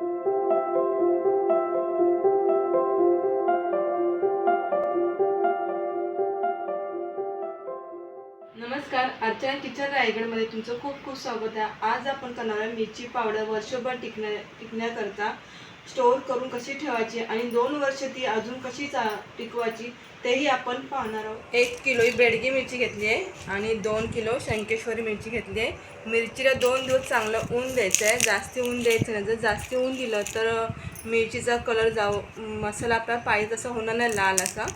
नमस्कार आजच्या किचन रायगडमध्ये तुमचं खूप खूप स्वागत आहे. आज आपण करणार आहे मिरची पावडर वर्षभर टिकण्या टिकण्याकरता स्टोअर करून कशी ठेवायची आणि दोन वर्ष ती अजून कशी चा टिकवायची तेही आपण पाहणार आहोत. एक किलो ही बेडगी मिरची घेतली आहे आणि दोन किलो शंकेश्वरी मिरची घेतली आहे. मिरचीला दोन दिवस चांगलं ऊन द्यायचं आहे जास्ती ऊन द्यायचं नाही. जर जास्ती ऊन दिलं तर मिरचीचा कलर जाऊ मसाला आपला पाहिजे तसा होणार नाही लाल असा.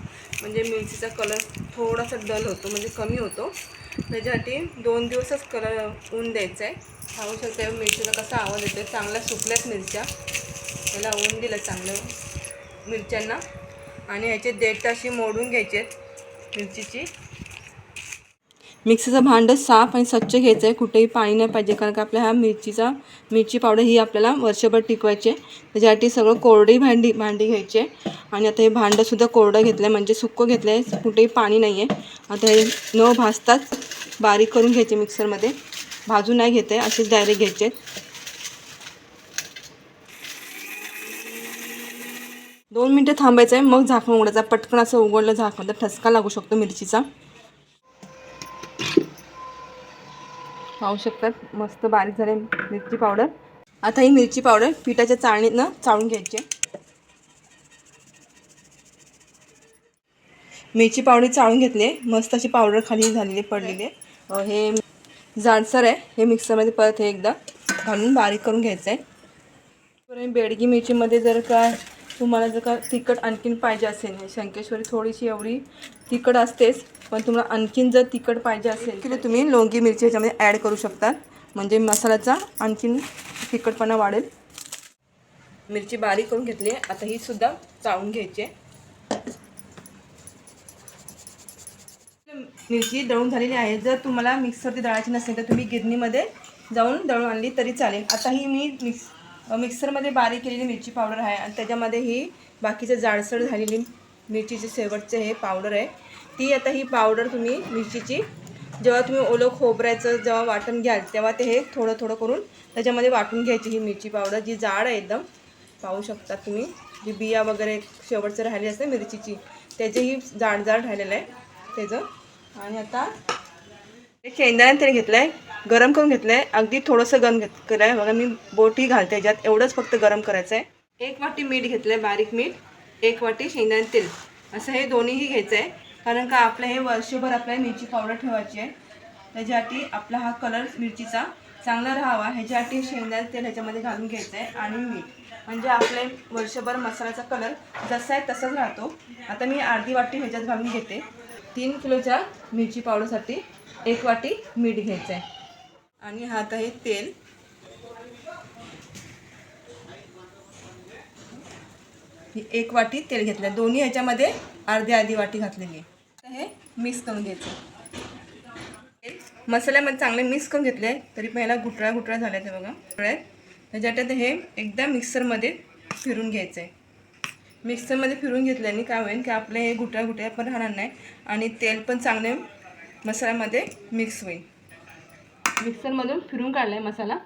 म्हणजे मिरचीचा कलर थोडासा डल होतो म्हणजे कमी होतो. त्याच्यासाठी दोन दिवसच कलर ऊन द्यायचं आहे पाहू शकता मिरचीला कसा आवाज येतो चांगल्या सुकल्यात मिरच्या. त्याला ऊन दिलं चांगलं मिरच्यांना. आणि ह्याचे देठ अशी मोडून घ्यायचे आहेत मिरचीची. मिक्सरचं भांडं साफ आणि स्वच्छ घ्यायचं आहे कुठेही पाणी नाही पाहिजे कारण का आपल्या ह्या मिरचीचा मिरची पावडर ही आपल्याला वर्षभर टिकवायची त्याच्यासाठी सगळं कोरडी भांडी भांडी घ्यायची आहे. आणि आता हे भांडंसुद्धा कोरडं घेतलं आहे म्हणजे सुक्कं घेतलं आहे कुठेही पाणी नाही आहे आता हे न भाजताच बारीक करून घ्यायचे मिक्सरमध्ये. भाजून नाही घेते असेच डायरेक्ट घ्यायचे दोन मिनटं थांबायचं आहे. मग झाकण उघडायचं. पटकन असं उघडलं झाकण तर ठसका लागू शकतो मिरचीचा. पाहू शकतात. मस्त बारीक झाले मिरची पावडर. आता ही मिरची पावडर पिठाच्या चाळणीनं चाळून घ्यायची आहे. मिरची पावडर चाळून घेतली आहे. मस्त अशी पावडर खाली झालेली पडलेली आहे. हे जाडसर आहे. हे मिक्सरमध्ये परत हे एकदा घालून बारीक करून घ्यायचं आहे. बेडगी मिरचीमध्ये जर का तुम्हाला जर का तिखट आणखीन पाहिजे असेल शंकेश्वरी थोडीशी एवढी तिखट असतेच पण तुम्हाला आणखीन जर तिखट पाहिजे असेल तर तुम्ही लोंगी मिरची ह्याच्यामध्ये ॲड करू शकता म्हणजे मसाल्याचा आणखीन तिखटपणा वाढेल. मिरची बारीक करून घेतली आहे. आता ही सुद्धा चाळून घ्यायची आहे. मिरची दळून झालेली आहे. जर तुम्हाला मिक्सरची दळायची नसेल तर तुम्ही गिरणीमध्ये जाऊन दळून आणली तरी चालेल. आता ही मी मिक्स मिक्सरमध्ये बारीक केलेली मिरची पावडर आहे आणि त्याच्यामध्ये ही बाकीचं जाडसर झालेली मिरचीचे शेवटचे हे पावडर आहे. ती आता ही पावडर तुम्ही मिरचीची जेव्हा तुम्ही ओलं खोबऱ्याचं जेव्हा वाटण घ्याल तेव्हा ते हे थोडं थोडं करून त्याच्यामध्ये वाटून घ्यायची ही मिरची पावडर जी जाड आहे एकदम. पाहू शकता तुम्ही जी बिया वगैरे शेवटचं राहिली असते मिरचीची त्याचेही जाड जाड राहिलेलं आहे. त्याचं. आणि आता हे शेंगदाणे तेल घेतलं आहे गरम करून घेतलं आहे अगदी थोडंसं गरम घेत केलं आहे बघा मी बोटी घालते ज्यात एवढंच फक्त गरम करायचं आहे एक वाटी मीठ घेतलं आहे बारीक मीठ. एक वाटी शेंगदाणे तेल. असं हे दोन्हीही घ्यायचं आहे कारण का आपलं हे वर्षभर आपल्याला मिरची पावडर ठेवायची आहे. त्याच्यासाठी आपला हा कलर मिरचीचा चांगला राहावा. ह्याच्यासाठी शेंगदाणे तेल ह्याच्यामध्ये घालून घ्यायचं आहे आणि मीठ. म्हणजे आपले वर्षभर मसाल्याचा कलर जसा आहे तसाच राहतो. आता मी अर्धी वाटी ह्याच्यात घालून घेते. तीन किलोच्या मिरची पावडरसाठी एक वाटी मीठ घ्यायचं आहे आणि हात आहे तेल. एक वाटी तेल घेतलं आहे दोन्ही ह्याच्यामध्ये अर्धी अर्धी वाटी घातलेली आहे. हे मिक्स करून घ्यायचं. तेल. मसाल्यामध्ये चांगले मिक्स करून घेतले तरी पहिला गुटळा गुटळा झाला आहे बघा. त्याच्यात हे एकदा मिक्सरमध्ये फिरून घ्यायचं आहे मिक्सरमध्ये फिरून घेतल्याने काय होईल की आपले हे गुटळ्या गुटळ्या पण राहणार नाही. आणि तेल पण चांगले मसाल्यामध्ये मिक्स होईल. मिक्सरमधून फिरून काढला आहे मसाला.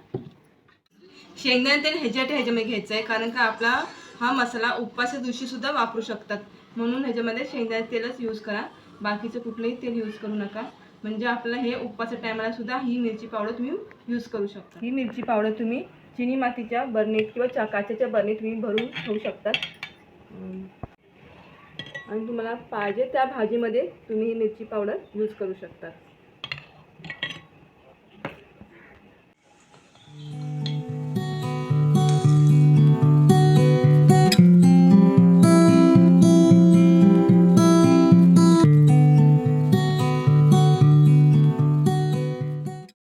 शेंगदाणे तेल ह्याच्यासाठी ह्याच्यामध्ये घ्यायचं आहे कारण का आपला हा मसाला उपवासाच्या दिवशीसुद्धा वापरू शकतात. म्हणून ह्याच्यामध्ये शेंगदाणे तेलच यूज करा. बाकीचं कुठलंही तेल यूज करू नका. म्हणजे आपलं हे उपवासाच्या टायमाला सुद्धा ही मिरची पावडर तुम्ही यूज करू शकता. ही मिरची पावडर तुम्ही चिनी मातीच्या बरणीत किंवा चा काचेच्या बरणीत तुम्ही भरून ठेवू शकता. आणि तुम्हाला पाहिजे त्या भाजीमध्ये तुम्ही ही मिरची पावडर यूज करू शकता.